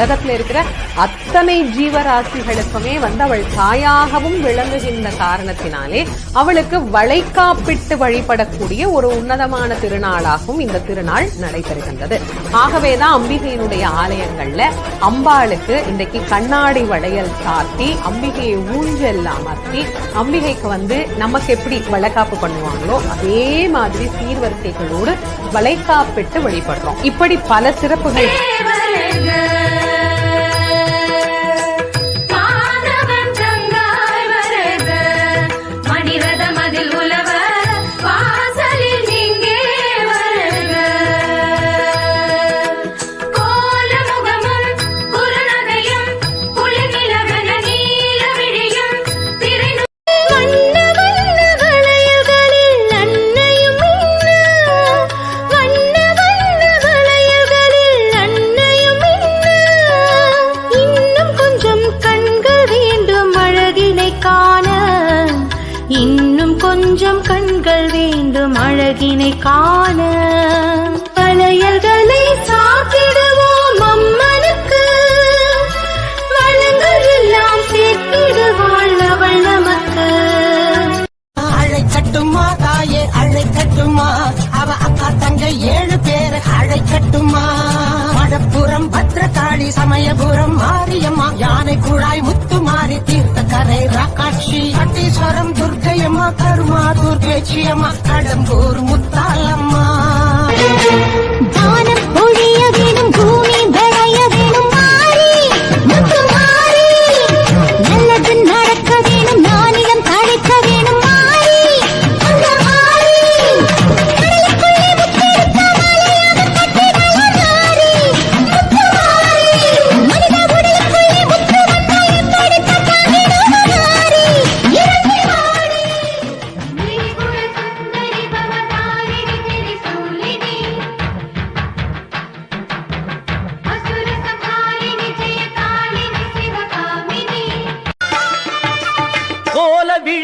உலகத்துல இருக்கிற அத்தனை ஜீவராசிகளுக்குமே வந்து அவள் தாயாகவும் விளங்குகின்ற காரணத்தினாலே அவளுக்கு வளைக்காப்பிட்டு வழிபடக்கூடிய ஒரு உன்னதமான திருநாளாகவும் இந்த திருநாள் நடைபெறுகின்றது. ஆகவேதான் அம்பிகையினுடைய ஆலயங்கள்ல அம்பாளுக்கு இன்றைக்கு கண்ணாடி வளையல் சாத்தி அம்பிகையை ஊஞ்சல் அமர்த்தி அம்பிகைக்கு வந்து நமக்கு எப்படி வளைக்காப்பு பண்ணுவாங்களோ அதே மாதிரி சீர்வரிசைகளோடு வளைக்காப்பிட்டு வழிபடுறோம். இப்படி பல சிறப்புகள் இன்னும் கொஞ்சம் கண்கள் வேண்டும் அழகினை காண. வளையல்களை சாத்திடுவோம் அம்மனுக்கு. வளங்கள் எல்லாம் சேர்த்திடுவாள் அவள் நமக்கு. அழைக்கட்டுமா தாயே அழைக்கட்டுமா அவ அக்கா தங்க ஏழு பேர் அழைக்கட்டுமா மடப்புறம் பத்திரகாளி சமயபுரம் மாரியம்மா யானை குழாய் முத்து கரை ராக்காட்சி அட்டீஸ்வரம் துர்க்கையம்மா கருமா துர்கேச்சியம்மா கடம்பூர் முத்தாலம்மா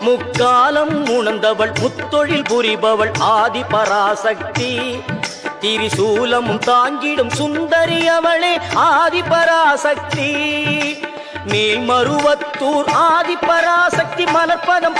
முக்காலம் உணர்ந்தவள் முத்தொழில் புரிபவள் ஆதி பராசக்தி. திரிசூலமும் தாங்கிடும் சுந்தரி அவளே ஆதி பராசக்தி. மேல்மருவத்தூர் ஆதி பராசக்தி மலர்பதம்